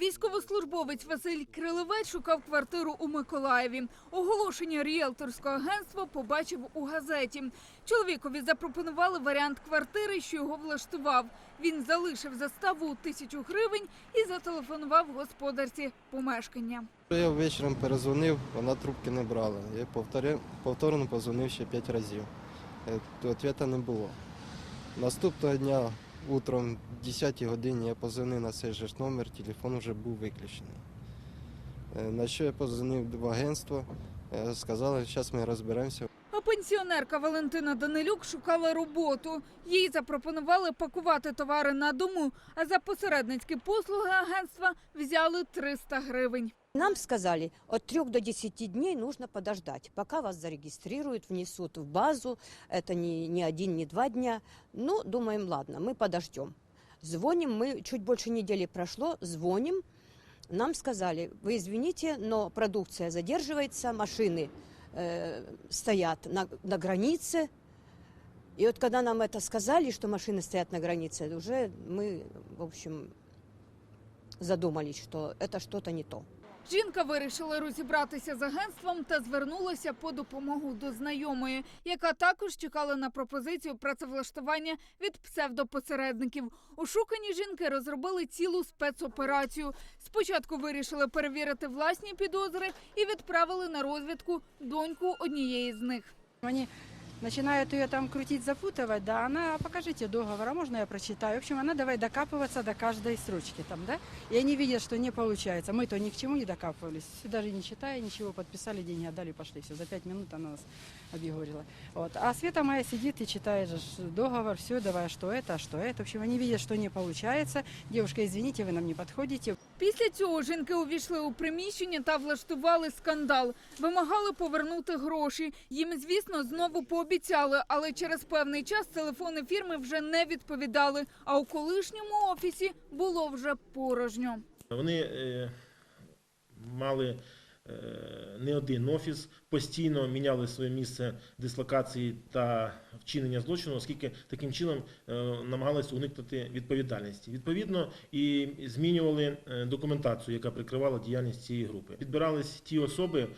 Військовослужбовець Василь Крилевець шукав квартиру у Миколаєві. Оголошення ріелторського агентства побачив у газеті. Чоловікові запропонували варіант квартири, що його влаштував. Він залишив заставу тисячу гривень і зателефонував господарці помешкання. Я ввечері перезвонив, вона трубки не брала. Я повторя- повторно позвонив ще п'ять разів. Е, Відповіді не було. Наступного дня утром, в 10 годині, я позвонив на цей же номер, телефон вже був виключений. Е, На що я позвонив в агентство, е, сказали, зараз ми розберемося. А пенсіонерка Валентина Данилюк шукала роботу. Їй запропонували пакувати товари на дому, а за посередницькі послуги агентства взяли 300 гривень. Нам сказали, от 3 до 10 дней нужно подождать, пока вас зарегистрируют, внесут в базу. Это не, не один, не два дня. Ну, думаем, ладно, мы подождем. Звоним, мы чуть больше недели прошло, звоним. Нам сказали, вы извините, но продукция задерживается, машины э, стоят на, на границе. И вот когда нам это сказали, что машины стоят на границе, уже мы, в общем, задумались, что это что-то не то. Жінка вирішила розібратися з агентством та звернулася по допомогу до знайомої, яка також чекала на пропозицію працевлаштування від псевдопосередників. Ошукані жінки розробили цілу спецоперацію. Спочатку вирішили перевірити власні підозри і відправили на розвідку доньку однієї з них. Они начинают ее там крутить, запутывать, да, она, покажите договор, а можно я прочитаю? В общем, она давай докапываться до каждой строчки там, да, и они видят, что не получается. Мы-то ни к чему не докапывались, даже не читая ничего, подписали, деньги отдали, пошли, все, за пять минут она нас объегорила. Вот. А Света моя сидит и читает же ж договор, все, давай, что это, а что это. В общем, они видят, что не получается. Девушка, извините, вы нам не подходите, Після цього жінки увійшли у приміщення та влаштували скандал. Вимагали повернути гроші. Їм, звісно, знову пообіцяли, але через певний час телефони фірми вже не відповідали. А у колишньому офісі було вже порожньо. Вони е, мали не один офіс, постійно міняли своє місце дислокації та вчинення злочину, оскільки таким чином е, намагалися уникнути відповідальності. Відповідно, і змінювали е, документацію, яка прикривала діяльність цієї групи. Підбирались ті особи.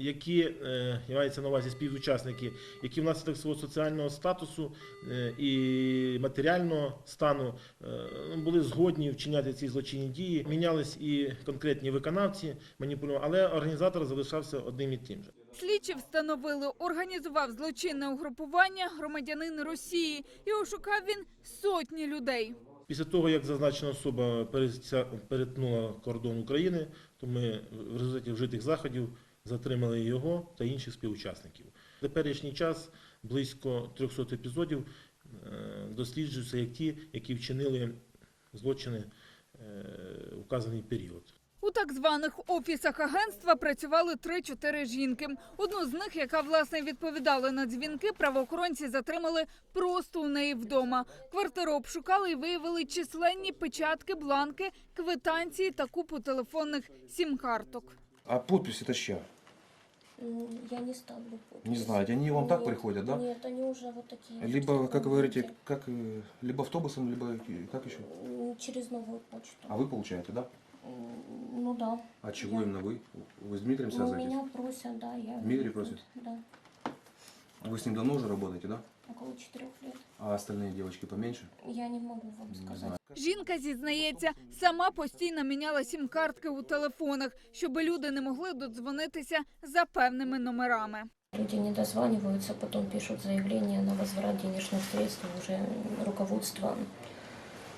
Які е, являються на увазі співучасники, які внаслідок свого соціального статусу е, і матеріального стану е, були згодні вчиняти ці злочинні дії. Мінялись і конкретні виконавці, маніпулювали, але організатор залишався одним і тим же. Слідчі встановили, організував злочинне угрупування громадянин Росії і ошукав він сотні людей. Після того, як зазначена особа перетнула кордон України, то ми в результаті вжитих заходів затримали його та інших співучасників. В теперішній час близько 300 епізодів е, досліджуються як ті, які вчинили злочини е, в вказаний період. У так званих офісах агентства працювали 3-4 жінки. Одну з них, яка власне відповідала на дзвінки, правоохоронці затримали просто у неї вдома. Квартиру обшукали і виявили численні печатки, бланки, квитанції та купу телефонних сім-карток. А подпись это чья? Я не ставлю подпись. Не знаете, они вам так Нет, приходят, да? Нет, они уже вот такие. Либо, как вы говорите, как, э, либо автобусом, либо как еще? Через новую почту. А вы получаете, да? Ну да. А чего Я- именно вы? Вы с Дмитрием Ну, связываетесь? меня просят, да, я... Дмитрий просит? Да, Вы с ним давно уже работаете, да? около четырех лет. А остальные девочки поменьше? Я не могу вам сказать. знаю. Жінка зізнається, сама постійно міняла сім-картки у телефонах, щоб люди не могли додзвонитися за певними номерами. Люди не дозваниваются, потом пишут заявление на возврат денежных средств. Уже руководство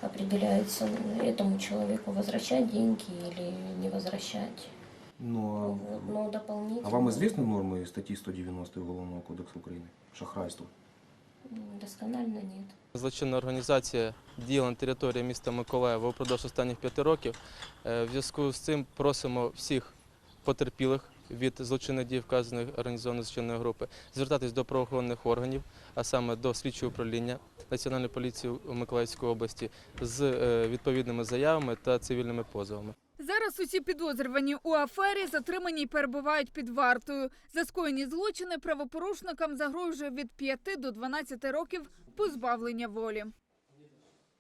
определяется этому человеку возвращать деньги или не возвращать. Ну, Вот. а, Но дополнительно... а вам известны нормы статьи 190 Уголовного кодекса Украины? Шахрайство. М, Досконально нет. Злочинна організація діяла на території міста Миколаєва упродовж останніх п'яти років. Е, В зв'язку з цим просимо всіх потерпілих від злочинних дій вказаної організованої злочинної групи звертатись до правоохоронних органів, а саме до слідчого управління Національної поліції у Миколаївській області з е, відповідними заявами та цивільними позовами. Зараз усі підозрювані у афері затримані й перебувають під вартою. За скоєні злочини правопорушникам загрожує від 5 до 12 років позбавлення волі.